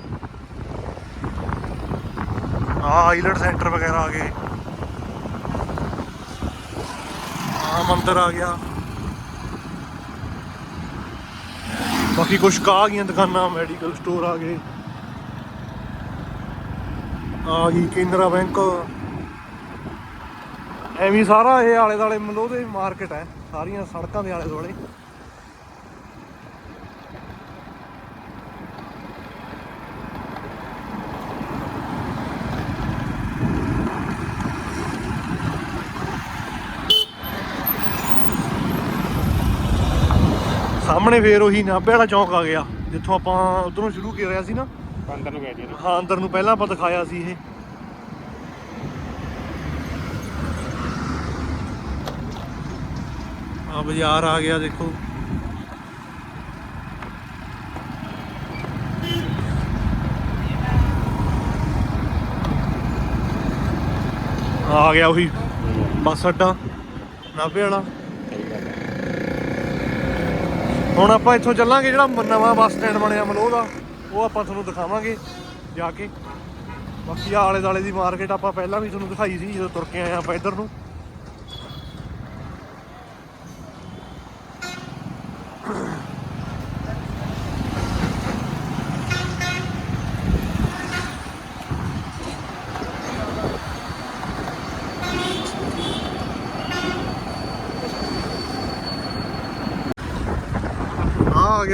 ਆ ਆਈਲੈਟ ਸੈਂਟਰ ਵਗੈਰਾ ਆ ਗਏ। ਆ ਮੰਦਰ ਆ ਗਿਆ। ਬਾਕੀ ਕੁਝ ਕਾ ਗਈਆਂ ਦੁਕਾਨਾਂ ਮੈਡੀਕਲ ਸਟੋਰ ਆ ਗਏ। ਆ ਗਈ ਕੇਂਦਰਾ ਬੈਂਕ। ਐਵੇਂ ਸਾਰਾ ਇਹ ਆਲੇ ਦਾਲੇ ਮਲੋਹ ਦੇ ਮਾਰਕੀਟ ਹੈ ਸਾਰੀਆਂ ਸੜਕਾਂ ਦੇ ਆਲੇ ਦੁਆਲੇ। ਸਾਹਮਣੇ ਫੇਰ ਉਹੀ ਨਾਭੇ ਵਾਲਾ ਚੌਂਕ ਆ ਗਿਆ ਜਿੱਥੋਂ ਆਪਾਂ ਉਧਰੋਂ ਸ਼ੁਰੂ ਕਰਿਆ ਸੀ ਨਾ। ਅੰਦਰ ਨੂੰ ਗਏ ਜੀ ਹਾਂ ਅੰਦਰ ਨੂੰ ਪਹਿਲਾਂ ਆਪਾਂ ਦਿਖਾਇਆ ਸੀ ਇਹ। ਆ ਬਾਜ਼ਾਰ ਆ ਗਿਆ, ਦੇਖੋ। ਆ ਗਿਆ ਉਹੀ ਬੱਸ ਅੱਡਾ, ਨਾਭੇ ਵਾਲਾ। ਹੁਣ ਆਪਾਂ ਇੱਥੋਂ ਚੱਲਾਂਗੇ, ਜਿਹੜਾ ਨਵਾਂ ਬੱਸ ਸਟੈਂਡ ਬਣਿਆ ਮਲੋਹ ਦਾ, ਉਹ ਆਪਾਂ ਤੁਹਾਨੂੰ ਦਿਖਾਵਾਂਗੇ ਜਾ ਕੇ। ਬਾਕੀ ਆਲੇ ਦਾਲੇ ਦੀ ਮਾਰਕੀਟ ਆਪਾਂ ਪਹਿਲਾਂ ਵੀ ਤੁਹਾਨੂੰ ਦਿਖਾਈ ਸੀ, ਜਦੋਂ ਤੁਰ ਕੇ ਆਏ ਆਪਾਂ ਇੱਧਰ ਨੂੰ।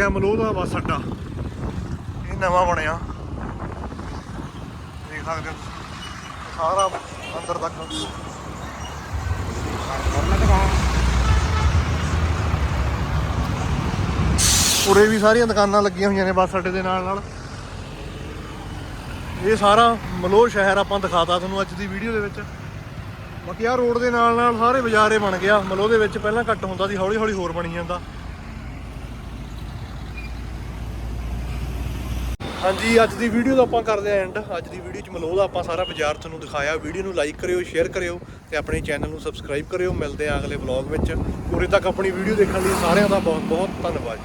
ਆ ਮਲੋਹ ਦਾ ਬੱਸ ਅੱਡਾ। ਇਹ ਨਵਾਂ ਬਣਿਆ। ਦੇਖ ਸਕਦੇ ਹੋ ਸਾਰਾ ਅੰਦਰ ਤੱਕ। ਉਰੇ ਵੀ ਸਾਰੀਆਂ ਦੁਕਾਨਾਂ ਲੱਗੀਆਂ ਹੋਈਆਂ ਨੇ ਬੱਸ ਅੱਡੇ ਦੇ ਨਾਲ ਨਾਲ। ਇਹ ਸਾਰਾ ਮਲੋਹ ਸ਼ਹਿਰ ਆਪਾਂ ਦਿਖਾਤਾ ਤੁਹਾਨੂੰ ਅੱਜ ਦੀ ਵੀਡੀਓ ਦੇ ਵਿੱਚ। ਬਾਕੀ ਆਹ ਰੋਡ ਦੇ ਨਾਲ ਨਾਲ ਸਾਰੇ ਬਾਜ਼ਾਰੇ ਬਣ ਗਿਆ। ਮਲੋਹ ਦੇ ਵਿੱਚ ਪਹਿਲਾਂ ਘੱਟ ਹੁੰਦਾ ਸੀ ਹੌਲੀ ਹੌਲੀ ਹੋਰ ਬਣੀ ਜਾਂਦਾ। ਹਾਂਜੀ, ਅੱਜ ਦੀ ਵੀਡੀਓ ਦਾ ਆਪਾਂ ਕਰਦੇ ਆਂ ਐਂਡ ਅੱਜ ਦੀ ਵੀਡੀਓ ਚ ਮਲੋਹ ਦਾ ਆਪਾਂ ਸਾਰਾ ਬਾਜ਼ਾਰ ਤੁਹਾਨੂੰ ਦਿਖਾਇਆ। ਵੀਡੀਓ ਨੂੰ ਲਾਈਕ ਕਰਿਓ ਸ਼ੇਅਰ ਕਰਿਓ ਤੇ ਆਪਣੇ ਚੈਨਲ ਨੂੰ ਸਬਸਕ੍ਰਾਈਬ ਕਰਿਓ। ਮਿਲਦੇ ਆਂ ਅਗਲੇ ਵਲੌਗ ਵਿੱਚ। ਉਰੇ ਤੱਕ ਆਪਣੀ ਵੀਡੀਓ ਦੇਖਣ ਲਈ ਸਾਰਿਆਂ ਦਾ ਬਹੁਤ ਬਹੁਤ ਧੰਨਵਾਦ।